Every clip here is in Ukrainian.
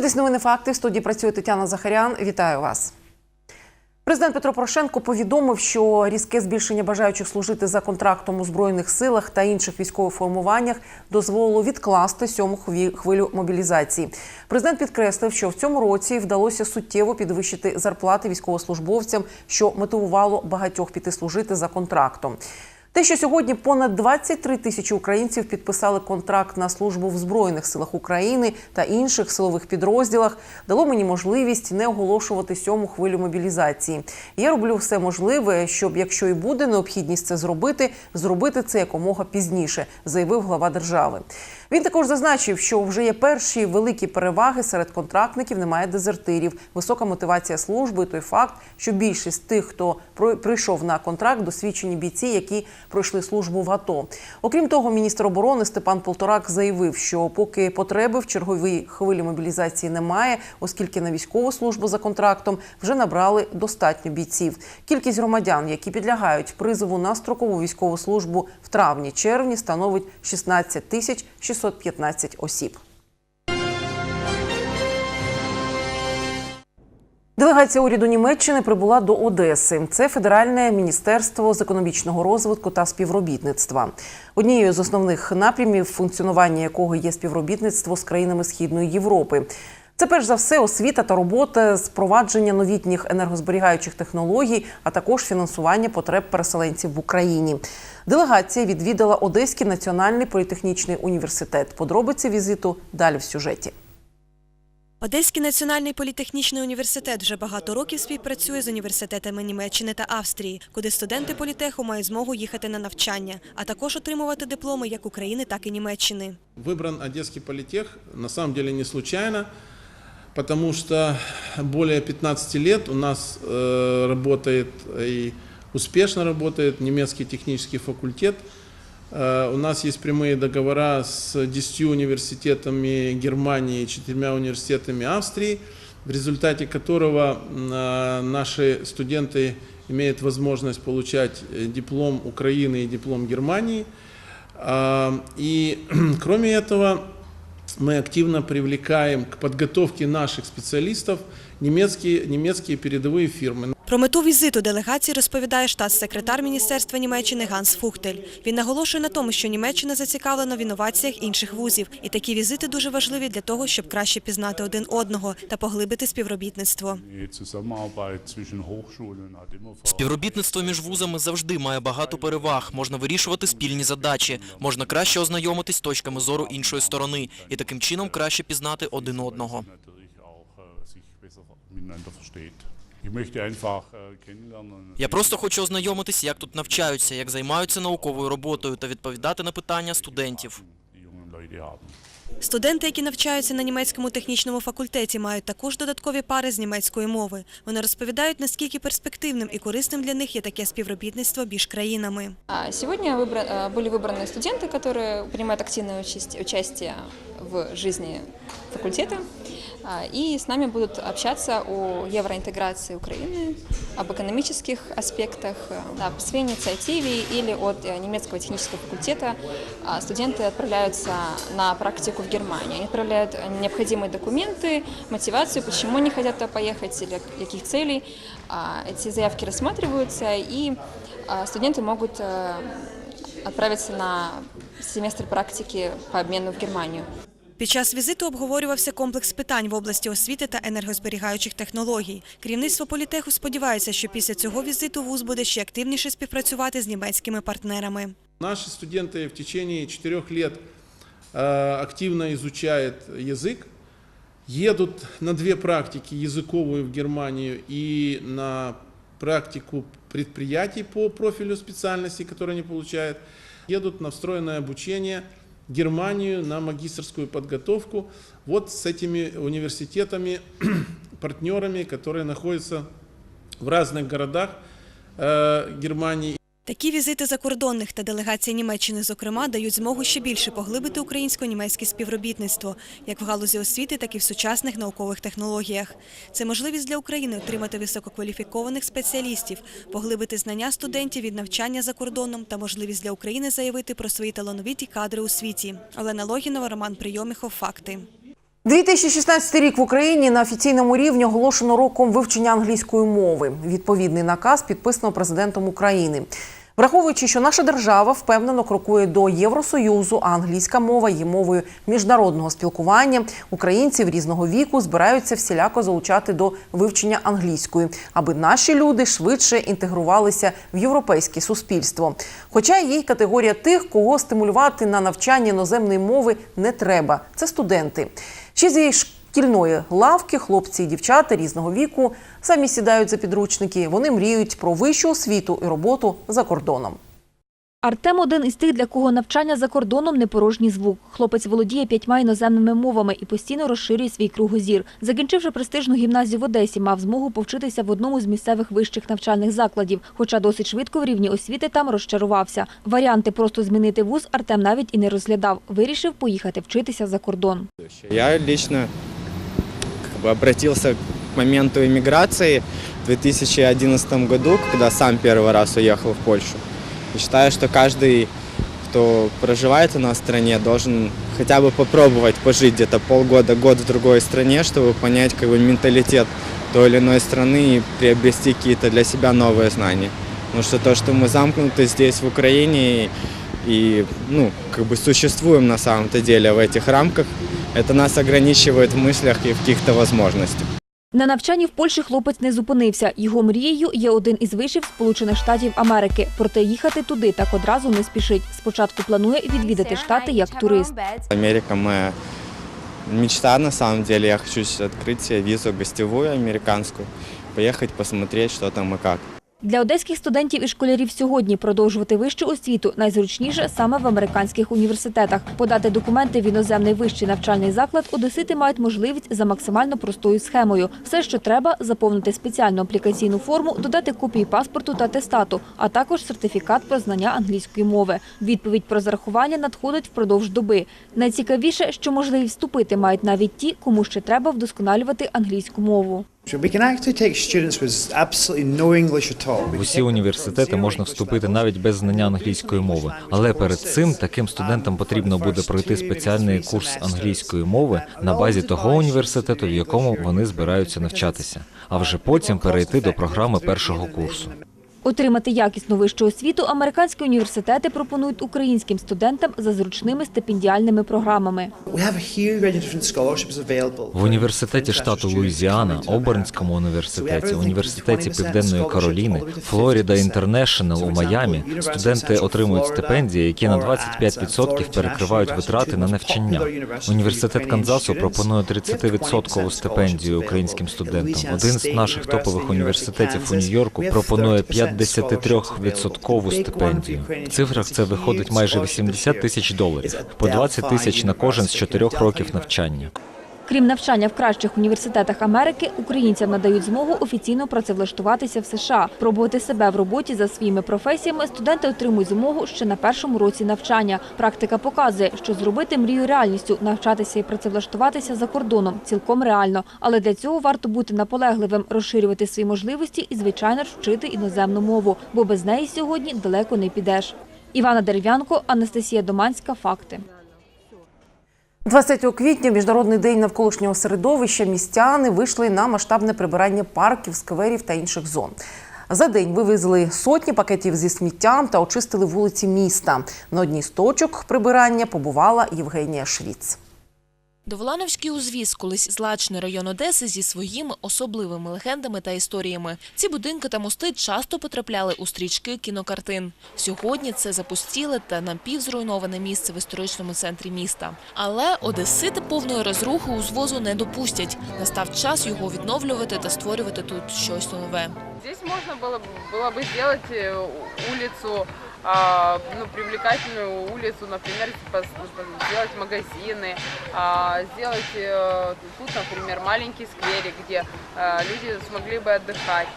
Ви дивитесь новини факти. В студії працює Тетяна Захарян. Вітаю вас. Президент Петро Порошенко повідомив, що різке збільшення бажаючих служити за контрактом у збройних силах та інших військових формуваннях дозволило відкласти сьому хвилю мобілізації. Президент підкреслив, що в цьому році вдалося суттєво підвищити зарплати військовослужбовцям, що мотивувало багатьох піти служити за контрактом. Те, що сьогодні понад 23 тисячі українців підписали контракт на службу в Збройних силах України та інших силових підрозділах, дало мені можливість не оголошувати сьому хвилю мобілізації. Я роблю все можливе, щоб, якщо і буде необхідність це зробити, зробити це якомога пізніше, заявив глава держави. Він також зазначив, що вже є перші великі переваги серед контрактників, немає дезертирів, висока мотивація служби. Той факт, що більшість тих, хто прийшов на контракт, досвідчені бійці, які пройшли службу в АТО. Окрім того, міністр оборони Степан Полторак заявив, що поки потреби в черговій хвилі мобілізації немає, оскільки на військову службу за контрактом вже набрали достатньо бійців. Кількість громадян, які підлягають призову на строкову військову службу в травні-червні, становить 16 тисяч 615 осіб. Делегація уряду Німеччини прибула до Одеси. Це федеральне міністерство з економічного розвитку та співробітництва. Однією з основних напрямів функціонування якого є співробітництво з країнами Східної Європи. Це перш за все освіта та робота з впровадження новітніх енергозберігаючих технологій, а також фінансування потреб переселенців в Україні. Делегація відвідала Одеський національний політехнічний університет. Подробиці візиту далі в сюжеті. Одеський національний політехнічний університет вже багато років співпрацює з університетами Німеччини та Австрії, куди студенти політеху мають змогу їхати на навчання, а також отримувати дипломи як України, так і Німеччини. Выбран Одесский политех на самом деле не случайно, потому что более 15 лет у нас э, работает и успешно работает немецкий технический факультет. Э, у нас есть прямые договора с 10 университетами Германии и четырьмя университетами Австрии, в результате которого м, э, наши студенты имеют возможность получать э, диплом Украины и диплом Германии. А, И кроме этого, мы активно привлекаем к подготовке наших специалистов немецкие, немецкие передовые фирмы. Про мету візиту делегації розповідає штатс-секретар Міністерства Німеччини Ганс Фухтель. Він наголошує на тому, що Німеччина зацікавлена в інноваціях інших вузів, і такі візити дуже важливі для того, щоб краще пізнати один одного та поглибити співробітництво. Співробітництво між вузами завжди має багато переваг. Можна вирішувати спільні задачі, можна краще ознайомитись з точками зору іншої сторони і таким чином краще пізнати один одного. Я просто хочу ознайомитись, як тут навчаються, як займаються науковою роботою та відповідати на питання студентів. die jungen Leute haben. Студенти, які навчаються на німецькому технічному факультеті, мають також додаткові пари з німецької мови. Вони розповідають, наскільки перспективним і корисним для них є таке співробітництво між країнами. А Сегодня выбра- э, были выбраны студенты, которые принимают активное участь- участие в жизни факультета. А, И с нами будут общаться о евроинтеграции Украины, об экономических аспектах, э, об своей инициативе или от э, немецкого технического факультета. А Студенты отправляются на практику в Германию. Они отправляют э, необходимые документы, мотивацию, почему они хотят туда поехать или каких целей. А, Эти заявки рассматриваются, и студенты могут отправиться на семестр практики по обмену в Германию. Під час візиту обговорювався комплекс питань в області освіти та енергозберігаючих технологій. Керівництво політеху сподівається, що після цього візиту вуз буде ще активніше співпрацювати з німецькими партнерами. Наши студенты в течение четырех лет э, активно изучают язык, едут на две практики, языковую в Германию и на практику предприятий по профилю специальности, которые они получают, едут на встроенное обучение в Германию на магистрскую подготовку вот с этими университетами, партнерами, которые находятся в разных городах э, Германии. Такі візити закордонних та делегації Німеччини, зокрема, дають змогу ще більше поглибити українсько-німецьке співробітництво, як в галузі освіти, так і в сучасних наукових технологіях. Це можливість для України отримати висококваліфікованих спеціалістів, поглибити знання студентів від навчання за кордоном та можливість для України заявити про свої талановиті кадри у світі. Олена Логінова, Роман Прийоміхов. Факти. 2016 рік в Україні на офіційному рівні оголошено роком вивчення англійської мови. Відповідний наказ підписано президентом України. Враховуючи, що наша держава впевнено крокує до Євросоюзу, а англійська мова є мовою міжнародного спілкування, українців різного віку збираються всіляко залучати до вивчення англійської, аби наші люди швидше інтегрувалися в європейське суспільство. Хоча є й категорія тих, кого стимулювати на навчання іноземної мови не треба. Це студенти. Ще зі шкільної лавки хлопці і дівчата різного віку самі сідають за підручники. Вони мріють про вищу освіту і роботу за кордоном. Артем один із тих, для кого навчання за кордоном не порожній звук. Хлопець володіє п'ятьма іноземними мовами і постійно розширює свій кругозір. Закінчивши престижну гімназію в Одесі, мав змогу повчитися в одному з місцевих вищих навчальних закладів. Хоча досить швидко в рівні освіти там розчарувався. Варіанти просто змінити вуз Артем навіть і не розглядав. Вирішив поїхати вчитися за кордон. Я лично обратился к моменту иммиграции в 2011 году, когда сам первый раз уехал в Польшу. И считаю, что каждый, кто проживает у нас в стране, должен хотя бы попробовать пожить где-то полгода, год в другой стране, чтобы понять как бы, менталитет той или иной страны и приобрести какие-то для себя новые знания. Потому что то, что мы замкнуты здесь, в Украине, и, и ну, как бы существуем на самом-то деле в этих рамках, это нас ограничивает в мыслях и в каких-то возможностях. На навчанні в Польщі хлопець не зупинився. Його мрією є один із вишів Сполучених Штатів Америки. Проте їхати туди так одразу не спішить. Спочатку планує відвідати штати як турист. Америка моя мечта на самом деле. Я хочу открыть себе визу гостевую американскую, поехать посмотреть, что там и как. Для одеських студентів і школярів сьогодні продовжувати вищу освіту найзручніше саме в американських університетах. Подати документи в іноземний вищий навчальний заклад одесити мають можливість за максимально простою схемою. Все, що треба, заповнити спеціальну аплікаційну форму, додати копії паспорту та атестату, а також сертифікат про знання англійської мови. Відповідь про зарахування надходить впродовж доби. Найцікавіше, що можливість вступити мають навіть ті, кому ще треба вдосконалювати англійську мову. В усі університети можна вступити навіть без знання англійської мови. Але перед цим таким студентам потрібно буде пройти спеціальний курс англійської мови на базі того університету, в якому вони збираються навчатися, а вже потім перейти до програми першого курсу. Отримати якісну вищу освіту американські університети пропонують українським студентам за зручними стипендіальними програмами. В університеті штату Луїзіана, Обернському університеті, університеті Південної Кароліни, Флоріда Інтернешнл у Майамі студенти отримують стипендії, які на 25% перекривають витрати на навчання. Університет Канзасу пропонує 30% стипендію українським студентам. Один з наших топових університетів у Нью-Йорку пропонує 53% стипендію. В цифрах це виходить майже 80 тисяч доларів, по 20 тисяч на кожен з чотирьох років навчання. Крім навчання в кращих університетах Америки, українцям надають змогу офіційно працевлаштуватися в США. Пробувати себе в роботі за своїми професіями студенти отримують змогу ще на першому році навчання. Практика показує, що зробити мрію реальністю, навчатися і працевлаштуватися за кордоном цілком реально. Але для цього варто бути наполегливим, розширювати свої можливості і, звичайно вчити іноземну мову, бо без неї сьогодні далеко не підеш. Івана Дерев'янко, Анастасія Доманська. Факти. 20 квітня, міжнародний день навколишнього середовища, містяни вийшли на масштабне прибирання парків, скверів та інших зон. За день вивезли сотні пакетів зі сміттям та очистили вулиці міста. На одній з точок прибирання побувала Євгенія Швіц. Доволановський узвіз, колись злачний район Одеси зі своїми особливими легендами та історіями. Ці будинки та мости часто потрапляли у стрічки кінокартин. Сьогодні це запустіле та напівзруйноване місце в історичному центрі міста. Але одесити повної розрухи узвозу не допустять. Настав час його відновлювати та створювати тут щось нове. Здесь можно было, бы- было бы сделать э, улицу, а, ну, привлекательную улицу, например, сделать магазины, а, сделать э, тут, например, маленький скверик, где э, люди смогли бы отдыхать.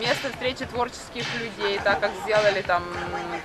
Место встречи творческих людей, так как сделали там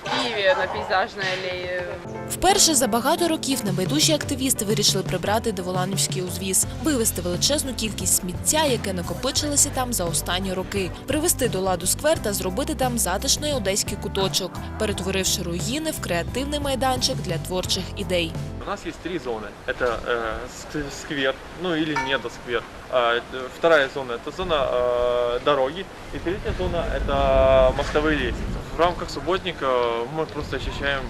в Киеве на пейзажной аллее. Вперше за багато років небайдужі активісти вирішили прибрати Доволанівський узвіз, вивезти величезну кількість сміття, яке накопичилося там за останні роки, привести до ладу сквер та зробити там затишний одеський куточок, перетворивши руїни в креативний майданчик для творчих ідей. Нас есть три зоны. Это э, ск- сквер, ну или недосквер. А, вторая зона это зона э, дороги. И третья зона это мостовые лестницы. В рамках субботника мы просто очищаем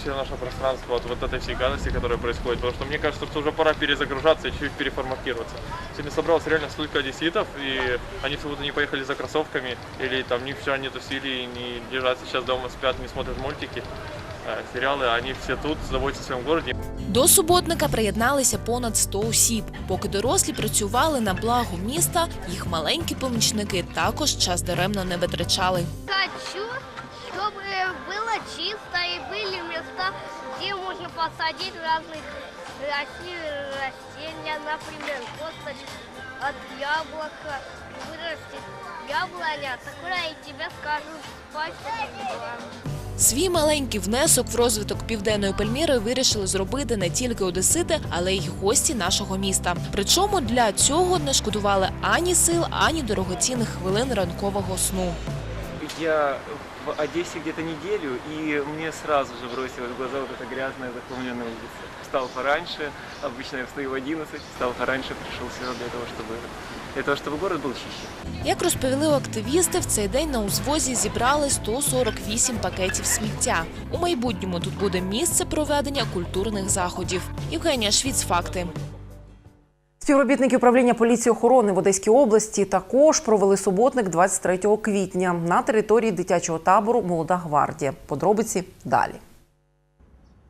все наше пространство от вот этой всей гадости, которая происходит. Потому что мне кажется, что уже пора перезагружаться и чуть переформатироваться. Сегодня собралось реально столько одесситов, и они сегодня не поехали за кроссовками, или там ни вчера не тусили, не лежат сейчас дома, спят, не смотрят мультики, сериалы. Они все тут, заботятся о своем городе. До суботника приєдналися понад 100 осіб. Поки дорослі працювали на благо міста, їх маленькі помічники також час даремно не витрачали. Хочу, чтобы было чисто и были места, где можно посадить разных красивых растения, например, косточку от яблока, вырастет яблоня, такое и тебе скажу спасибо. Свій маленький внесок в розвиток південної Пальміри вирішили зробити не тільки одесити, але й гості нашого міста. Причому для цього не шкодували ані сил, ані дорогоцінних хвилин ранкового сну. Я в Одессе где-то неделю, и мне сразу же бросилась в глаза вот эта грязная захламленная улица. Встал пораньше, обычно я встаю в 11, встал пораньше, пришел сюда для того, чтобы, для того, чтобы город был чище. Як розповіли активісти, в цей день на узвозі зібрали 148 пакетів сміття. У майбутньому тут буде місце проведення культурних заходів. Євгенія Швіц, факти. Співробітники управління поліції охорони в Одеській області також провели суботник 23 квітня на території дитячого табору Молода гвардія. Подробиці далі.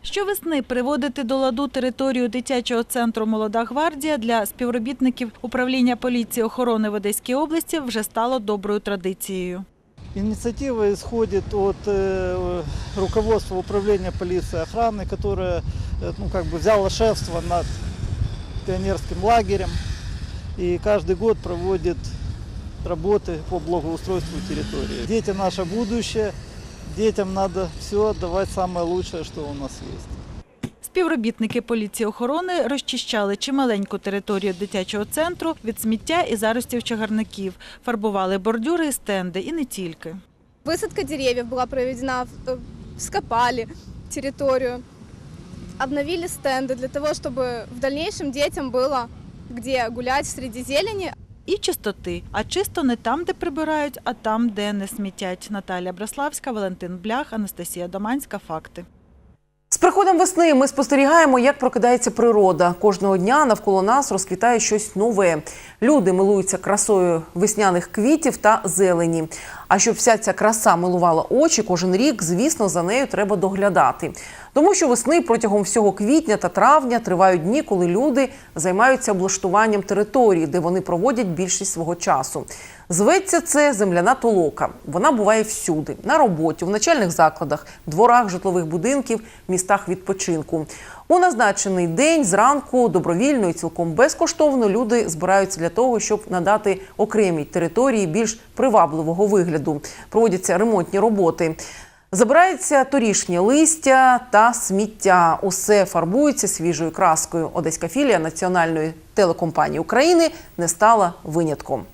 Щовесни приводити до ладу територію дитячого центру Молода гвардія для співробітників управління поліції охорони в Одеській області вже стало доброю традицією. Инициатива исходит от э, руководства управления полиции и охраны, которое э, ну, как бы взяло шефство над пионерским лагерем и каждый год проводит работы по благоустройству территории. Дети наше будущее, детям надо все отдавать самое лучшее, что у нас есть. Співробітники поліції охорони розчищали чималеньку територію дитячого центру від сміття і заростів чагарників, фарбували бордюри і стенди, і не тільки. Высадка деревьев была проведена, э, вскопали территорию, обновили стенды для того, чтобы в дальнейшем детям было где гулять среди зелени. І чистоти. А чисто не там, де прибирають, а там, де не смітять. Наталія Браславська, Валентин Блях, Анастасія Доманська. Факти. З приходом весни ми спостерігаємо, як прокидається природа. Кожного дня навколо нас розквітає щось нове. Люди милуються красою весняних квітів та зелені. А щоб вся ця краса милувала очі, кожен рік, звісно, за нею треба доглядати. Тому що весни протягом всього квітня та травня тривають дні, коли люди займаються облаштуванням території, де вони проводять більшість свого часу. Зветься це земляна толока. Вона буває всюди: на роботі, в начальних закладах, дворах житлових будинків, містах відпочинку. У назначений день зранку добровільно і цілком безкоштовно люди збираються для того, щоб надати окремій території більш привабливого вигляду. Проводяться ремонтні роботи. Забирається торішнє листя та сміття. Усе фарбується свіжою краскою. Одеська філія Національної телекомпанії України не стала винятком.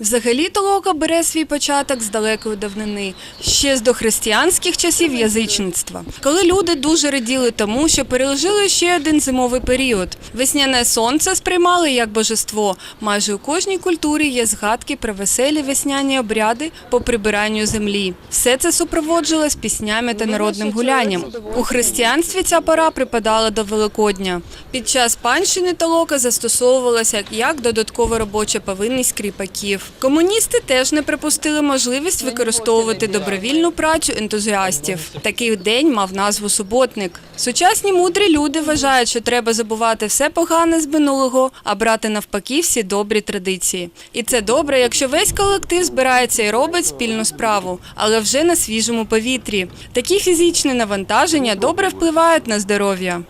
Взагалі толока бере свій початок з далекої давнини, ще з дохристиянських часів язичництва, коли люди дуже раділи тому, що пережили ще один зимовий період. Весняне сонце сприймали як божество. Майже у кожній культурі є згадки про веселі весняні обряди по прибиранню землі. Все це супроводжувалось піснями та народним гулянням. У християнстві ця пора припадала до Великодня. Під час панщини толока застосовувалася як додаткова робоча повинність кріпаків. Комуністи теж не припустили можливість використовувати добровільну працю ентузіастів. Такий день мав назву суботник. Сучасні мудрі люди вважають, що треба забувати все погане з минулого, а брати навпаки всі добрі традиції. І це добре, якщо весь колектив збирається і робить спільну справу, але вже на свіжому повітрі. Такі фізичні навантаження добре впливають на здоров'я.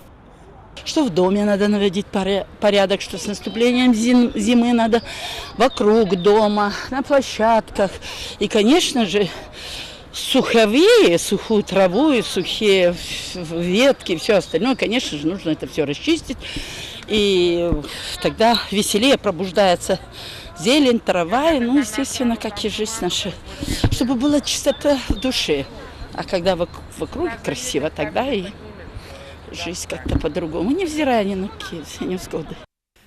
Что в доме надо наводить поря- порядок, что с наступлением зим- зимы надо вокруг дома, на площадках. И, конечно же, суховые, сухую траву и сухие ветки, все остальное, конечно же, нужно это все расчистить. И тогда веселее пробуждается зелень, трава, и, ну, естественно, как и жизнь наша. Чтобы была чистота в душе. А когда вок- вокруг красиво, тогда и жизнь как-то по-другому, невзирая ни на какие невзгоды.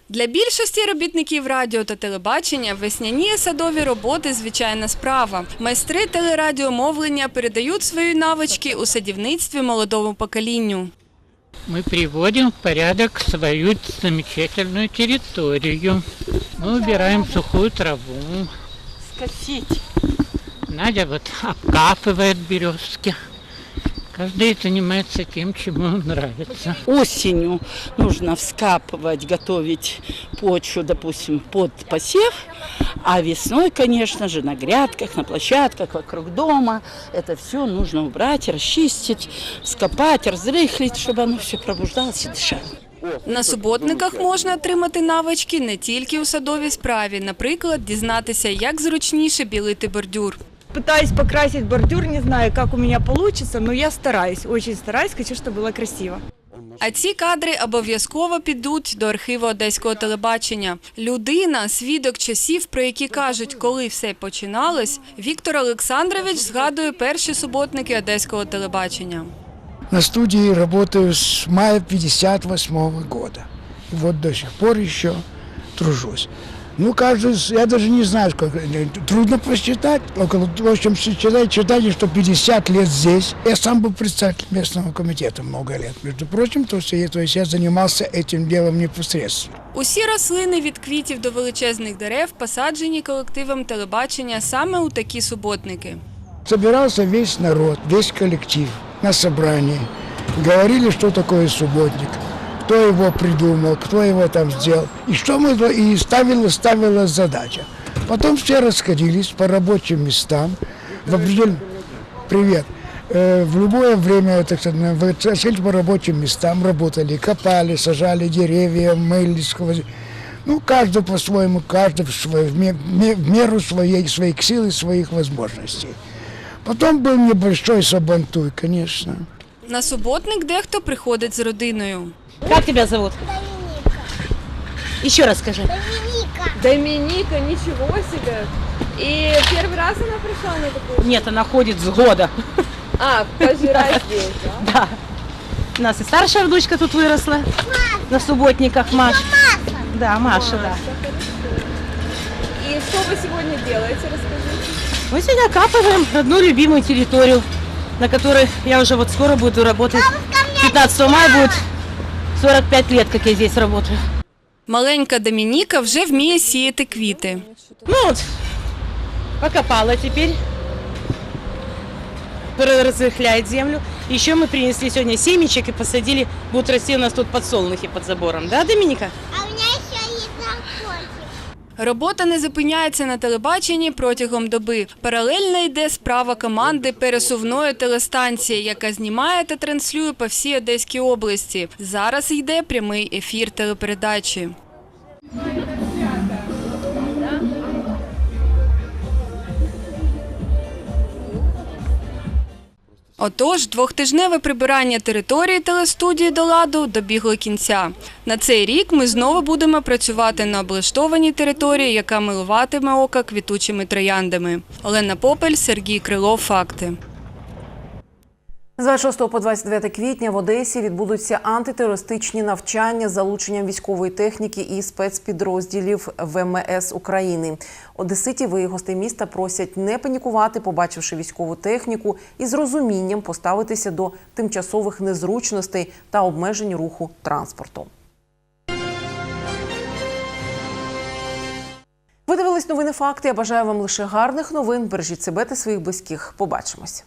Для більшості робітників радіо та телебачення весняні садові роботи звичайна справа. Майстри телерадіомовлення передають свої навички у садівництві молодому поколінню. Мы приводим в порядок свою замечательную территорию. Мы убираем сухую траву. Скосить. Надя вот обкапывает березки. Каждый занимается тем, чему ему нравится. Осенью нужно вскапывать, готовить почву, допустим, под посев, а весной, конечно же, на грядках, на площадках вокруг дома это все нужно убрать, расчистить, скопать, разрыхлить, чтобы оно все пробуждалось и дышало. На суботниках можна отримати навички не тільки у садовій справі, наприклад, дізнатися, як зручніше білити бордюр. Пытаюсь покрасить бордюр, не знаю, как у меня получится, но я стараюсь, очень стараюсь, хочу, чтобы было красиво. А ці кадри обов'язково підуть до архіву одеського телебачення. Людина, свідок часів, про які кажуть, коли все починалось, Віктор Олександрович згадує перші суботники одеського телебачення. На студии работаю с мая 58 года. И вот до сих пор еще тружусь. Ну, каждый, с- я даже не знаю, сколько, э, трудно посчитать. Около, в общем, считать, считайте, что 50 лет здесь. Я сам был председатель местного комитета много лет. Между прочим, то есть, я- то есть я занимался этим делом непосредственно. Усі рослини від квітів до величезних дерев посаджені колективом телебачення саме у такі суботники. Собирался весь народ, весь коллектив на собрании. Говорили, что такое субботник, кто его придумал, кто его там сделал. И что мы и ставила, ставилась задача. Потом все расходились по рабочим местам. В определен... Привет. Э, В любое время, так сказать, вы расходились по рабочим местам, работали, копали, сажали деревья, мыли, сквозь- ну, каждый по-своему, каждый в, свой- в ме- ме- в меру своей, своих сил и своих возможностей. Потом был небольшой сабантуй, конечно. На суботник дехто приходить з родиною. Как тебя зовут? Еще раз скажи. Доминика, ничего себе. И первый раз она пришла на такую? Нет, она ходит с года. А, пожирать здесь, да? Да. У нас и старшая внучка тут выросла. На субботниках Маша. Да, Маша, да. И что вы сегодня делаете, расскажите? Мы сегодня окапываем одну любимую территорию, на которой я уже вот скоро буду работать. 15 мая будет 45 лет, как я здесь работаю. Маленька Домініка вже вміє сіяти квіти. Ну вот, покопала тепер, разрыхляет землю. Еще мы принесли сегодня семечек и посадили, будут расти у нас тут подсолнухи под забором. Да, Доминика? Робота не зупиняється на телебаченні протягом доби. Паралельно йде справа команди пересувної телестанції, яка знімає та транслює по всій Одеській області. Зараз йде прямий ефір телепередачі. Отож, двохтижневе прибирання території телестудії до ладу добігло кінця. На цей рік ми знову будемо працювати на облаштованій території, яка милуватиме ока квітучими трояндами. Олена Попель, Сергій Крилов. Факти. З 26 по 29 квітня в Одесі відбудуться антитерористичні навчання з залученням військової техніки і спецпідрозділів ВМС України. Одеситів гостей міста просять не панікувати, побачивши військову техніку, і з розумінням поставитися до тимчасових незручностей та обмежень руху транспорту. Ви дивились новини факти. Я бажаю вам лише гарних новин. Бережіть себе та своїх близьких. Побачимось.